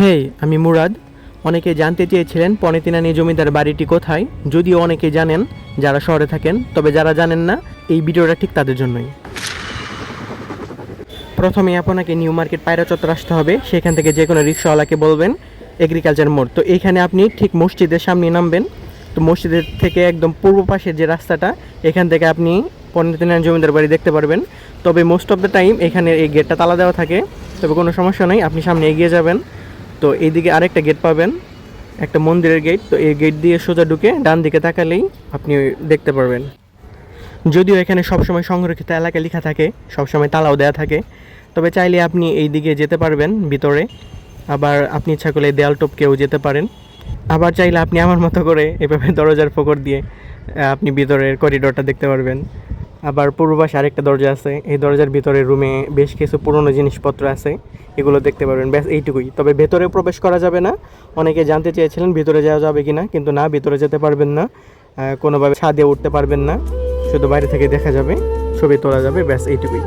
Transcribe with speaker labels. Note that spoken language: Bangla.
Speaker 1: হেই আমি মুরাদ। অনেকে জানতে চেয়েছিলেন পনেতিনানি জমিদার বাড়িটি কোথায়। যদিও অনেকে জানেন যারা শহরে থাকেন, তবে যারা জানেন না, এই ভিডিওটা ঠিক তাদের জন্যই। প্রথমে আপনাকে নিউ মার্কেট পায়রা চত্বর আসতে হবে। সেখান থেকে যে কোনো রিক্সাওয়ালাকে বলবেন, এগ্রিকালচার মোড়। তো এইখানে আপনি ঠিক মসজিদের সামনে নামবেন। তো মসজিদের থেকে একদম পূর্ব পাশের যে রাস্তাটা, এখান থেকে আপনি পনেতিনানি জমিদার বাড়ি দেখতে পারবেন। তবে মোস্ট অফ দ্য টাইম এখানে এই গেটটা তালা দেওয়া থাকে। তবে কোনো সমস্যা নেই, আপনি সামনে এগিয়ে যাবেন। তো এইদিকে আরেকটা গেট পাবেন। একটা মন্দিরের গেট তো এই গেট দিয়ে সোজা ঢুকে ডান দিকে তাকালেই আপনি দেখতে পারবেন। যদিও এখানে সবসময় সংরক্ষিত এলাকা লেখা থাকে, সবসময় তালাও দেওয়া থাকে, তবে চাইলে আপনি এই দিকে যেতে পারবেন ভিতরে। আবার আপনি ইচ্ছা করলে দেয়াল টপকেও যেতে পারেন। আবার চাইলে আপনি আমার মতো করে এভাবে দরজার ফোকর দিয়ে আপনি ভিতরের করিডোরটা দেখতে পারবেন। আবার পূর্ব পাশে আরেকটা দরজা আছে। এই দরজার ভিতরে রুমে বেশ কিছু পুরনো জিনিসপত্র আছে। এগুলো দেখতে পারবেন। ব্যাস, এইটুকুই। তবে ভেতরে প্রবেশ করা যাবে না। অনেকে জানতে চেয়েছিলেন ভিতরে যাওয়া যাবে কি না কিন্তু না, ভিতরে যেতে পারবেন না। কোনোভাবে ছাদে উঠতে পারবেন না। শুধু বাইরে থেকে দেখা যাবে, ছবি তোলা যাবে। ব্যাস, এইটুকুই।